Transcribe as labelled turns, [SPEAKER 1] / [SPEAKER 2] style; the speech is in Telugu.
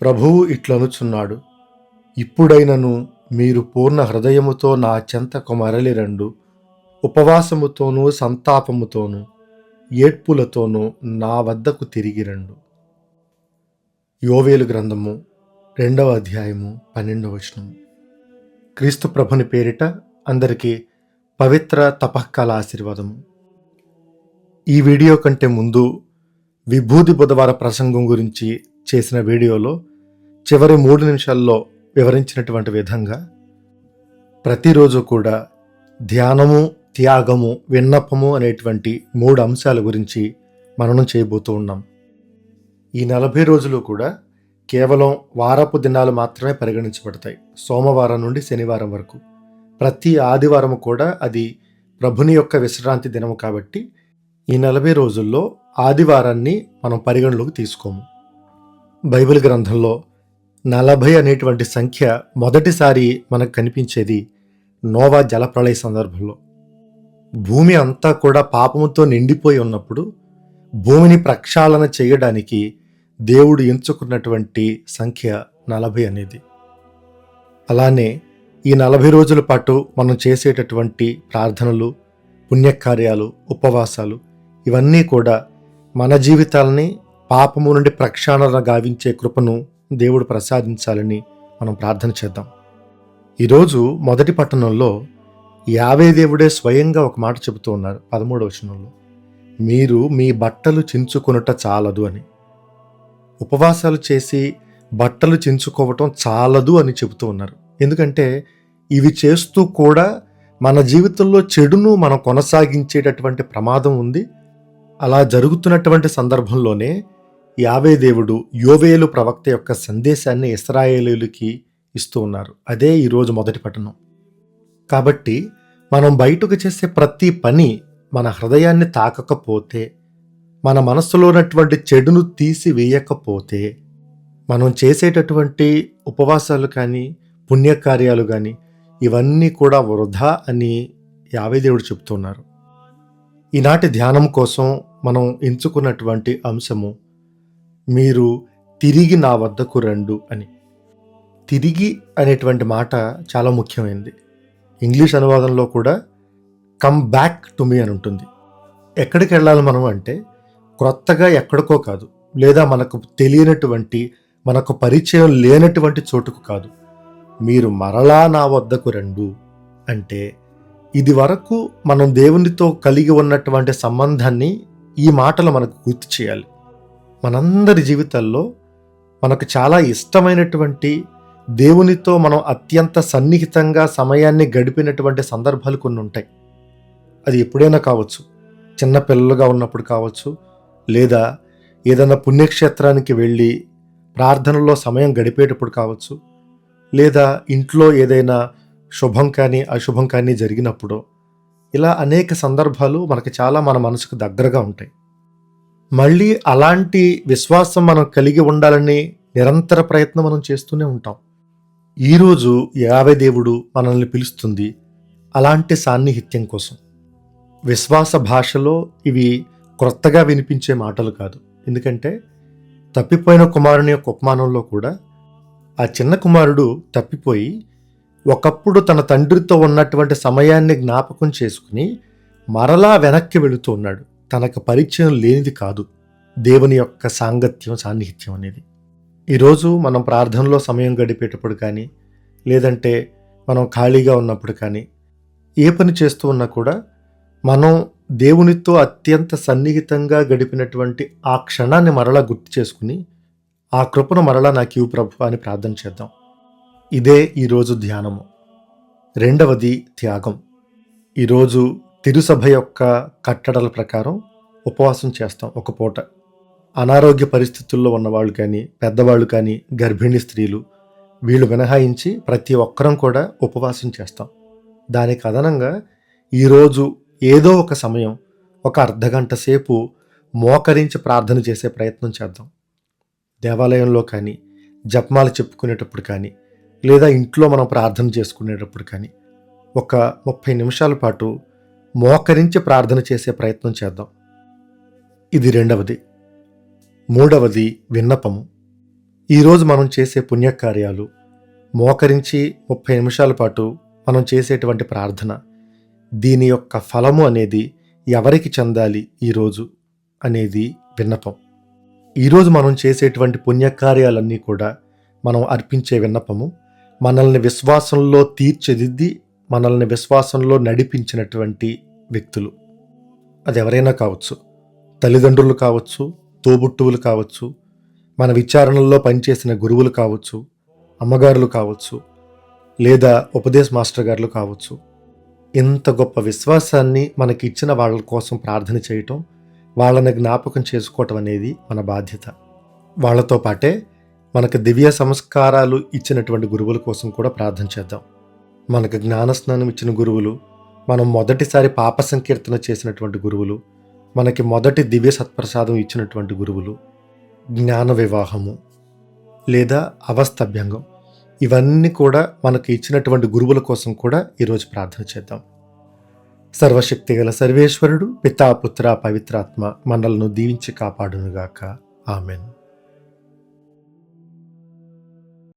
[SPEAKER 1] ప్రభువు ఇట్లనుచున్నాడు ఇప్పుడైనను మీరు పూర్ణ హృదయముతో నా చెంతకు మరలిరండు ఉపవాసముతోనూ సంతాపముతోనూ ఏడ్పులతోనూ నా వద్దకు తిరిగి రెండు యోవేలు గ్రంథము రెండవ అధ్యాయము పన్నెండవ వచనము. క్రీస్తు ప్రభుని పేరిట అందరికీ పవిత్ర తపఃకాల ఆశీర్వాదము. ఈ వీడియో కంటే ముందు విభూది బుధవార ప్రసంగం గురించి చేసిన వీడియోలో చివరి మూడు నిమిషాల్లో వివరించినటువంటి విధంగా ప్రతిరోజు కూడా ధ్యానము త్యాగము విన్నపము అనేటువంటి మూడు అంశాల గురించి మననం చేయబోతూ ఉన్నాం. ఈ నలభై రోజులు కూడా కేవలం వారపు దినాలు మాత్రమే పరిగణించబడతాయి. సోమవారం నుండి శనివారం వరకు. ప్రతి ఆదివారం కూడా అది ప్రభుని యొక్క విశ్రాంతి దినము కాబట్టి ఈ నలభై రోజుల్లో ఆదివారాన్ని మనం పరిగణలోకి తీసుకోము. బైబిల్ గ్రంథంలో నలభై అనేటువంటి సంఖ్య మొదటిసారి మనకు కనిపించేది నోవా జలప్రళయ సందర్భంలో. భూమి అంతా కూడా పాపముతో నిండిపోయి ఉన్నప్పుడు భూమిని ప్రక్షాళన చేయడానికి దేవుడు ఎంచుకున్నటువంటి సంఖ్య నలభై అనేది. అలానే ఈ నలభై రోజుల పాటు మనం చేసేటటువంటి ప్రార్థనలు పుణ్యకార్యాలు ఉపవాసాలు ఇవన్నీ కూడా మన జీవితాలని పాపము నుండి ప్రక్షాళన గావించే కృపను దేవుడు ప్రసాదించాలని మనం ప్రార్థన చేద్దాం. ఈరోజు మొదటి పట్టణంలో యావే దేవుడే స్వయంగా ఒక మాట చెబుతూ ఉన్నారు పదమూడవ వచనంలో. మీరు మీ బట్టలు చించుకొనుట చాలదు అని. ఉపవాసాలు చేసి బట్టలు చించుకోవటం చాలదు అని చెబుతూ ఉన్నారు. ఎందుకంటే ఇవి చేస్తూ కూడా మన జీవితంలో చెడును మనం కొనసాగించేటటువంటి ప్రమాదం ఉంది. అలా జరుగుతున్నటువంటి సందర్భంలోనే యావే దేవుడు యోవేలు ప్రవక్త యొక్క సందేశాన్ని ఇస్రాయేలీలకి ఇస్తూ ఉన్నారు. అదే ఈరోజు మొదటి పట్టణం. కాబట్టి మనం బయటకు చేసే ప్రతి పని మన హృదయాన్ని తాకకపోతే మన మనస్సులో ఉన్నటువంటి చెడును తీసివేయకపోతే మనం చేసేటటువంటి ఉపవాసాలు కానీ పుణ్యకార్యాలు కానీ ఇవన్నీ కూడా వృధా అని యావే దేవుడు చెప్తున్నారు ఈనాటి ధ్యానం కోసం మనం ఎంచుకున్నటువంటి అంశము మీరు తిరిగి నా వద్దకు రండు అని. తిరిగి అనేటువంటి మాట చాలా ముఖ్యమైనది ఇంగ్లీష్ అనువాదంలో కూడా కమ్ బ్యాక్ టు మీ అని ఉంటుంది. ఎక్కడికి వెళ్ళాలి మనం అంటే క్రొత్తగా ఎక్కడికో కాదు. లేదా మనకు తెలియనటువంటి మనకు పరిచయం లేనటువంటి చోటుకు కాదు. మీరు మరలా నా వద్దకు రండు అంటే ఇది వరకు మనం దేవునితో కలిగి ఉన్నటువంటి సంబంధాన్ని ఈ మాటలు మనకు గుర్తు చేయాలి. మనందరి జీవితాల్లో మనకు చాలా ఇష్టమైనటువంటి దేవునితో మనం అత్యంత సన్నిహితంగా సమయాన్ని గడిపినటువంటి సందర్భాలు కొన్ని ఉంటాయి. అది ఎప్పుడైనా కావచ్చు. చిన్న పిల్లలుగా ఉన్నప్పుడు కావచ్చు. లేదా ఏదైనా పుణ్యక్షేత్రానికి వెళ్ళి ప్రార్థనలో సమయం గడిపేటప్పుడు కావచ్చు. లేదా ఇంట్లో ఏదైనా శుభం కానీ అశుభం కానీ జరిగినప్పుడు ఇలా అనేక సందర్భాలు మనకు చాలా మన మనసుకు దగ్గరగా ఉంటాయి. మళ్ళీ అలాంటి విశ్వాసం మనం కలిగి ఉండాలని నిరంతర ప్రయత్నం మనం చేస్తూనే ఉంటాం. ఈరోజు యావే దేవుడు మనల్ని పిలుస్తుంది అలాంటి సాన్నిహిత్యం కోసం. విశ్వాస భాషలో ఇవి క్రొత్తగా వినిపించే మాటలు కాదు. ఎందుకంటే తప్పిపోయిన కుమారుని యొక్క ఉపమానంలో కూడా ఆ చిన్న కుమారుడు తప్పిపోయి ఒకప్పుడు తన తండ్రితో ఉన్నటువంటి సమయాన్ని జ్ఞాపకం చేసుకుని మరలా వెనక్కి వెళుతూ ఉన్నాడు. తనకు పరిచయం లేనిది కాదు. దేవుని యొక్క సాంగత్యం సాన్నిహిత్యం అనేది. ఈరోజు మనం ప్రార్థనలో సమయం గడిపేటప్పుడు కానీ లేదంటే మనం ఖాళీగా ఉన్నప్పుడు కానీ ఏ పని చేస్తూ ఉన్నా కూడా మనం దేవునితో అత్యంత సన్నిహితంగా గడిపినటువంటి ఆ క్షణాన్ని మరలా గుర్తు చేసుకుని ఆ కృపను మరలా నాకు ఇవ్వు ప్రభు అని ప్రార్థన చేద్దాం. ఇదే ఈరోజు ధ్యానము. రెండవది త్యాగం. ఈరోజు తిరుసభ యొక్క కట్టడల ప్రకారం ఉపవాసం చేస్తాం ఒక పూట. అనారోగ్య పరిస్థితుల్లో ఉన్నవాళ్ళు కానీ పెద్దవాళ్ళు కానీ గర్భిణీ స్త్రీలు వీళ్ళు మినహాయించి ప్రతి ఒక్కరం కూడా ఉపవాసం చేస్తాం. దానికి అదనంగా ఈరోజు ఏదో ఒక సమయం ఒక అర్ధగంట సేపు మోకరించి ప్రార్థన చేసే ప్రయత్నం చేద్దాం. దేవాలయంలో కానీ జపమాలు చెప్పుకునేటప్పుడు కానీ లేదా ఇంట్లో మనం ప్రార్థన చేసుకునేటప్పుడు కానీ ఒక ముప్పై నిమిషాల పాటు మోకరించి ప్రార్థన చేసే ప్రయత్నం చేద్దాం. ఇది రెండవది. మూడవది విన్నపము. ఈరోజు మనం చేసే పుణ్యకార్యాలు మోకరించి ముప్పై నిమిషాల పాటు మనం చేసేటువంటి ప్రార్థన దీని యొక్క ఫలము అనేది ఎవరికి చెందాలి ఈరోజు అనేది విన్నపం. ఈరోజు మనం చేసేటువంటి పుణ్యకార్యాలన్నీ కూడా మనం అర్పించే విన్నపము మనల్ని విశ్వాసంలో తీర్చిదిద్ది మనల్ని విశ్వాసంలో నడిపించినటువంటి వ్యక్తులు. అది ఎవరైనా కావచ్చు. తల్లిదండ్రులు కావచ్చు తోబుట్టువులు కావచ్చు మన విచారణల్లో పనిచేసిన గురువులు కావచ్చు అమ్మగారులు కావచ్చు లేదా ఉపదేశ్ మాస్టర్ గారులు కావచ్చు. ఇంత గొప్ప విశ్వాసాన్ని మనకి ఇచ్చిన వాళ్ళ కోసం ప్రార్థన చేయటం వాళ్ళని జ్ఞాపకం చేసుకోవటం అనేది మన బాధ్యత. వాళ్ళతో పాటే మనకు దివ్య సంస్కారాలు ఇచ్చినటువంటి గురువుల కోసం కూడా ప్రార్థన చేద్దాం. మనకు జ్ఞానస్నానం ఇచ్చిన గురువులు మనం మొదటిసారి పాప సంకీర్తన చేసినటువంటి గురువులు మనకి మొదటి దివ్య సత్ప్రసాదం ఇచ్చినటువంటి గురువులు జ్ఞాన వివాహము లేదా అవస్థభ్యంగం ఇవన్నీ కూడా మనకు ఇచ్చినటువంటి గురువుల కోసం కూడా ఈరోజు ప్రార్థన చేద్దాం. సర్వశక్తి గల సర్వేశ్వరుడు పితాపుత్ర పవిత్రాత్మ మనల్ని దీవించి కాపాడునుగాక. ఆమెన్.